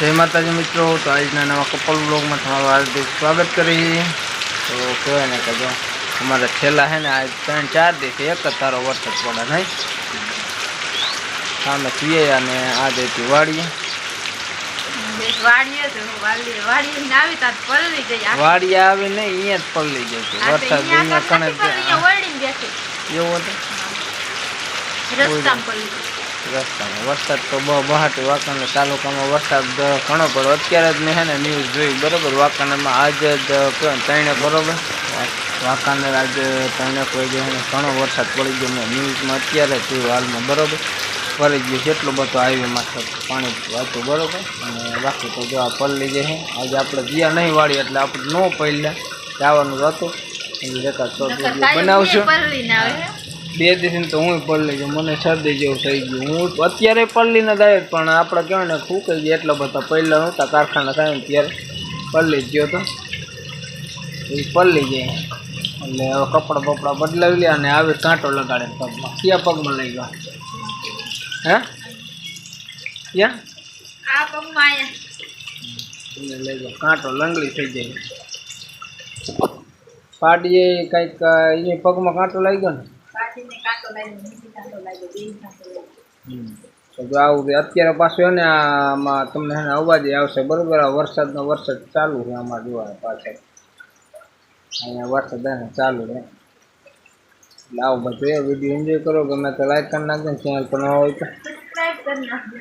જય માતાજી મિત્રો તો આજના નવા કપલ બ્લોગમાં તમારું હાર્દિક સ્વાગત કરી તો કહેવાય ને કે જો અમારે છેલ્લા છે ને આજ ત્રણ ચાર દિવસ એક જ તારો વરસાદ પડે નહીં? સામે પીએ અને આ દેતી વાડીએ. વાડી આવે ને અહીંયા જ પલળી જાય છે વરસાદ અહીંયા કણે. એવું હતું? રસ્તામાં. વરસાદ તો બહુ બહાટું વાંકાનેર તાલુકામાં વરસાદ ઘણો પડ્યો. અત્યારે જ મેં ને ન્યૂઝ જોઈ. બરાબર વાંકાનેરમાં આજે જ ત્રણે બરોબર? વાંકાને આજે ત્રણે કોઈ ગયો ઘણો વરસાદ પડી ગયો. મેં ન્યૂઝમાં અત્યારે જોયું હાલમાં બરોબર? પડી ગયું જેટલું બધું હાઈવેમાં પાણી હતું બરોબર? અને બાકી તો જો આ પલ્લી જે છે આજે આપણે ગયા નહીં વાળી એટલે આપણે ન પડ્યા જવાનું હતું. વીડિયો કાંઈ બનાવશું? બે દિવસની તો હું પડી ગયો મને શરદી જેવું થઈ ગયું. હું અત્યારે પલ્લીને જ પણ આપણે કહેવાય ને ફૂંકાઈ ગયા એટલા બધા. પહેલાં નહોતા કારખાના થાય ત્યારે પલ્લી જ ગયો તો. એ પલ્લી જાય એટલે હવે કપડાં બપડા બદલાવી લે અને આવી કાંટો લગાડે પગમાં. ક્યાં પગમાં લઈ ગયો? હે? ક્યાં? લઈ ગયો. કાંટો લંગડી થઈ જાય. પાડીએ કંઈક એને પગમાં કાંટો લાગ્યો ગયો ને? તો જો આવું અત્યારે પાછું છે ને આમાં તમને છે અવાજ આવશે બરોબર? આ વરસાદનો વરસાદ ચાલુ છે આમાં જોવા પાછળ અહીંયા વરસાદ છે ને ચાલુ છે. લાવો આવું બધું વીડિયો એન્જોય કરો ગમે તો લાઈક કરી નાખજો ચેનલ પર ન હોય તો. સબસ્ક્રાઇબ કરી નાખજો.